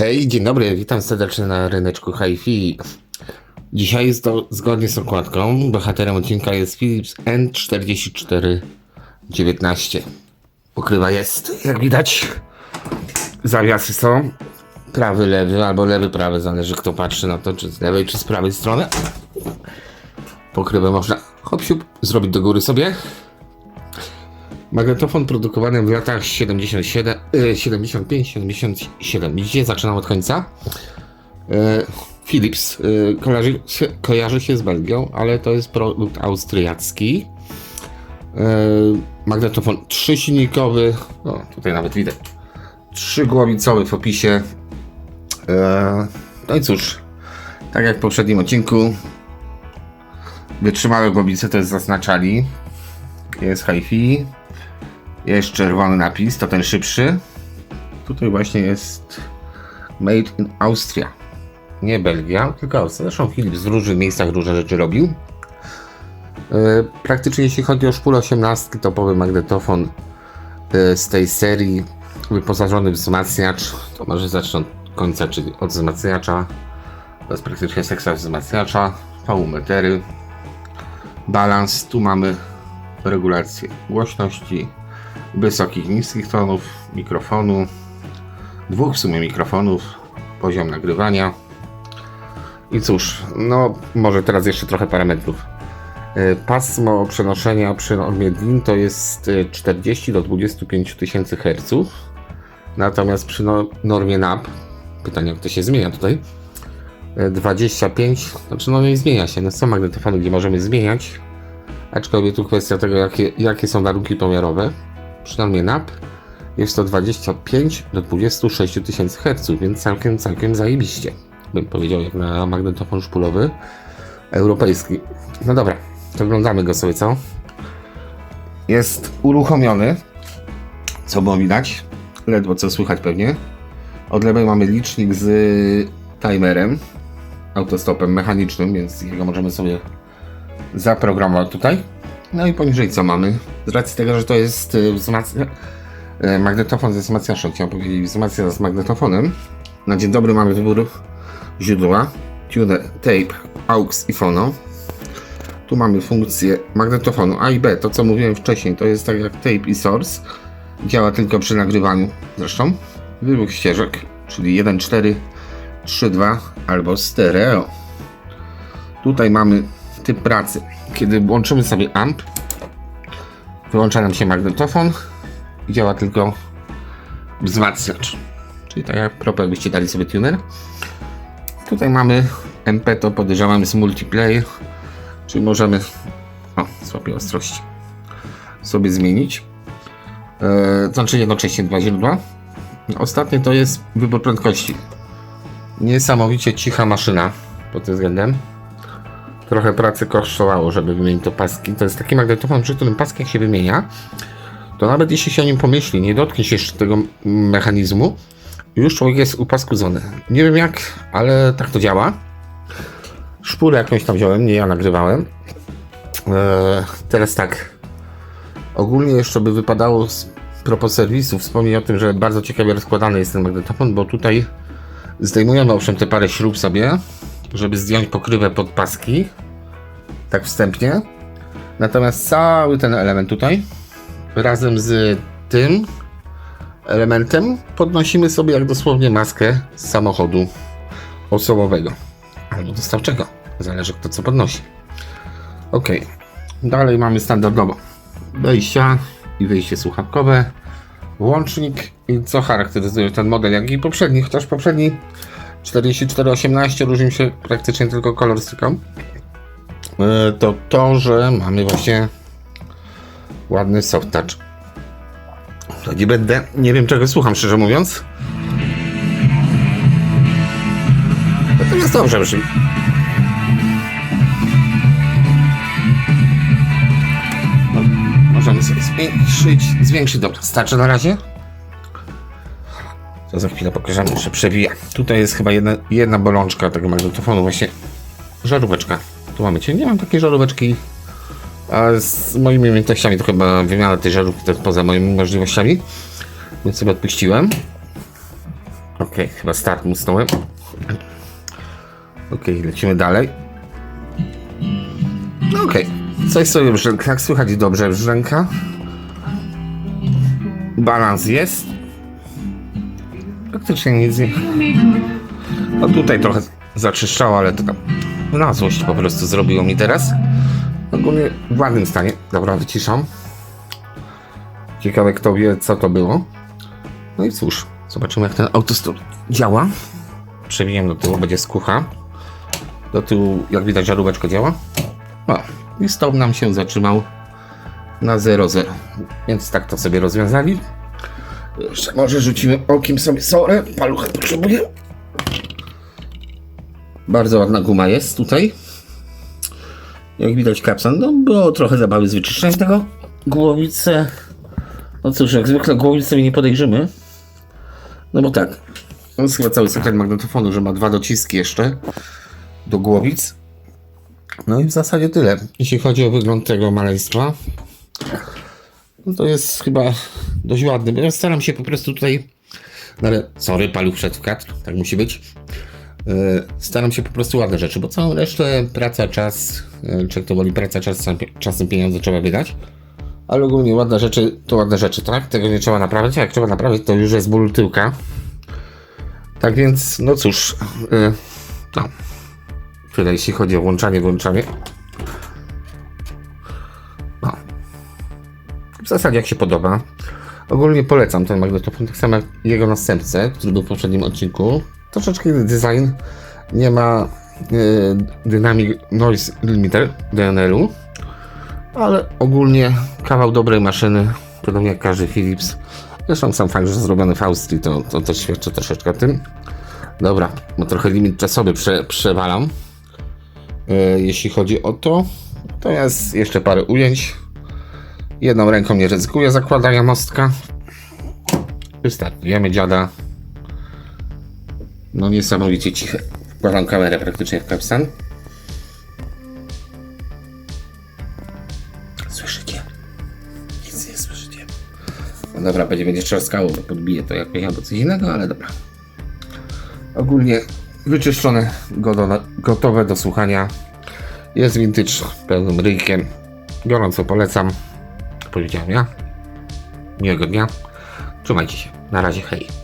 Hej, dzień dobry, witam serdecznie na ryneczku HiFi. Dzisiaj jest to zgodnie z okładką. Bohaterem odcinka jest Philips N4419. Pokrywa jest, jak widać. Zawiasy są. Prawy, lewy, albo lewy, prawy, zależy kto patrzy na to, czy z lewej, czy z prawej strony. Pokrywę można hop zrobić do góry sobie. Magnetofon produkowany w latach 77, y, 75-77. Widzicie, zaczynam od końca. E, Philips y, kojarzy, się, kojarzy się z Belgią, ale to jest produkt austriacki. E, magnetofon trzysilnikowy, o, tutaj nawet widać, trzygłowicowy w opisie. E, no i cóż, tak jak w poprzednim odcinku, wytrzymałe głowice jest zaznaczali. Jest hi-fi. Jest czerwony napis, to ten szybszy. Tutaj właśnie jest Made in Austria. Nie Belgia, tylko Austria. Zresztą Philips w różnych miejscach różne rzeczy robił. E, Praktycznie jeśli chodzi o szpul 18, topowy magnetofon e, z tej serii, wyposażony w wzmacniacz, to może zacznę od końca, czyli od wzmacniacza. To jest praktycznie sekcja wzmacniacza, V-metery, balans, tu mamy regulację głośności, wysokich, niskich tonów, mikrofonu, dwóch w sumie mikrofonów, poziom nagrywania. I cóż, no może teraz jeszcze trochę parametrów. E, Pasmo przenoszenia przy normie DIN to jest e, 40 do 25 tysięcy Hz. Natomiast przy no- normie NAP, pytanie jak to się zmienia tutaj, e, 25, znaczy no nie zmienia się, no są magnetofony, gdzie możemy zmieniać, aczkolwiek tu kwestia tego, jakie, jakie są warunki pomiarowe. Przy normie NAP jest to 25 do 26 tysięcy Hz, więc całkiem, całkiem zajebiście, bym powiedział, jak na magnetofon szpulowy europejski. No dobra, to oglądamy go sobie, co? Jest uruchomiony, co było widać, ledwo co słychać pewnie. Od lewej mamy licznik z timerem, autostopem mechanicznym, więc jego możemy sobie zaprogramować tutaj. No i poniżej co mamy? Z racji tego, że to jest y, wzmacnia... y, magnetofon ze wzmacniaczem, chciałem powiedzieć wzmacniacz z magnetofonem. Na dzień dobry mamy wybór źródła, tuner, tape, aux i phono. Tu mamy funkcję magnetofonu A i B, to co mówiłem wcześniej, to jest tak jak tape i source. Działa tylko przy nagrywaniu zresztą. Wybór ścieżek, czyli 1.4, 3.2 albo stereo. Tutaj mamy typ pracy. Kiedy włączymy sobie amp, wyłącza nam się magnetofon i działa tylko wzmacniacz. Czyli tak jak propos jakbyście dali sobie tuner. Tutaj mamy MP, to podejrzewam jest multiplayer, czyli możemy, o, złapię ostrości, sobie zmienić. Eee, znaczy jednocześnie dwa źródła. Ostatnie to jest wybór prędkości. Niesamowicie cicha maszyna pod tym względem. Trochę pracy kosztowało, żeby wymienić to paski. To jest taki magnetofon, przy którym paski jak się wymienia, to nawet jeśli się o nim pomyśli, nie dotknie się jeszcze tego mechanizmu, już człowiek jest upaskudzony. Nie wiem jak, ale tak to działa. Szpulę jakąś tam wziąłem, nie ja nagrywałem. Eee, teraz tak. Ogólnie jeszcze by wypadało z propos serwisu wspomnieć o tym, że bardzo ciekawie rozkładany jest ten magnetofon, bo tutaj zdejmujemy owszem te parę śrub sobie, żeby zdjąć pokrywę pod paski. Tak wstępnie. Natomiast cały ten element tutaj razem z tym elementem podnosimy sobie jak dosłownie maskę z samochodu osobowego albo dostawczego. Zależy kto co podnosi. Ok. Dalej mamy standardowo wejścia i wyjście słuchawkowe, włącznik i co charakteryzuje ten model, jak i poprzedni, chociaż poprzedni 4418 różni się praktycznie tylko kolorystyką. E, To to, że mamy właśnie ładny soft touch. To nie będę, nie wiem czego słucham szczerze mówiąc. Natomiast dobrze brzmi. No, możemy sobie zwiększyć, zwiększyć, dobra, starczy na razie. To za chwilę pokażemy, jeszcze przewija. Tutaj jest chyba jedna, jedna bolączka tego magnetofonu, właśnie żaróweczka. Tu mamy cię, nie mam takiej żaróweczki. A z moimi umiejętnościami to chyba wymiana tej żarówki to jest poza moimi możliwościami. Więc sobie odpuściłem. Okej, chyba start musnąłem. Okej, lecimy dalej. Okej, coś sobie w brzękach, słychać dobrze w brzękach. Balans jest. Praktycznie nic nie... No tutaj trochę zaczyszczało, ale to tam na złość po prostu zrobiło mi teraz. Ogólnie w ładnym stanie. Dobra, wyciszam. Ciekawe kto wie co to było. No i cóż, zobaczymy jak ten autostop działa. Przewijam do tyłu, będzie skucha. Do tyłu, jak widać, żaróweczka działa. O, i stop nam się zatrzymał na 0,0. Więc tak to sobie rozwiązali. Jeszcze może rzucimy okiem sobie sorę. Paluchę potrzebuję. Bardzo ładna guma jest tutaj. Jak widać kapsan, no było trochę zabawy z wyczyszczeniem tego. Głowice. No cóż, jak zwykle głowice mi nie podejrzymy. No bo tak. To jest chyba cały sekret magnetofonu, że ma dwa dociski jeszcze do głowic. No i w zasadzie tyle. Jeśli chodzi o wygląd tego maleństwa, no to jest chyba dość ładny. Bo ja staram się po prostu tutaj. No ale, sorry, paluch wszedł w kadr, tak musi być. Yy, Staram się po prostu ładne rzeczy, bo całą resztę praca, czas, yy, czy to woli praca, czas, czasem pieniądze trzeba wydać. Ale ogólnie ładne rzeczy to ładne rzeczy, tak? Tego nie trzeba naprawić, a jak trzeba naprawić, to już jest ból tyłka. Tak więc, no cóż, yy, no. Tyle jeśli chodzi o włączanie, włączanie. No. W zasadzie jak się podoba. Ogólnie polecam ten magnetofon, tak samo jak jego następcę, który był w poprzednim odcinku. Troszeczkę design. Nie ma yy, Dynamic Noise Limiter DNL-u, ale ogólnie kawał dobrej maszyny, podobnie jak każdy Philips. Zresztą sam fakt, że zrobiony w Austrii, to, to też świadczy troszeczkę o tym. Dobra, bo trochę limit czasowy prze, przewalam. E, jeśli chodzi o to, to jest jeszcze parę ujęć. Jedną ręką nie ryzykuję zakładania mostka. Wystartujemy dziada. No niesamowicie ciche. Wkładam kamerę praktycznie w kapsan. Słyszycie? Nic nie słyszycie. No dobra, będzie będzie trzaskało, bo podbiję to jak albo coś innego, ale dobra. Ogólnie wyczyszczone, gotowe do słuchania. Jest vintage pełnym ryjkiem. Gorąco polecam. Powiedziałem ja. Miłego dnia. Trzymajcie się. Na razie, hej.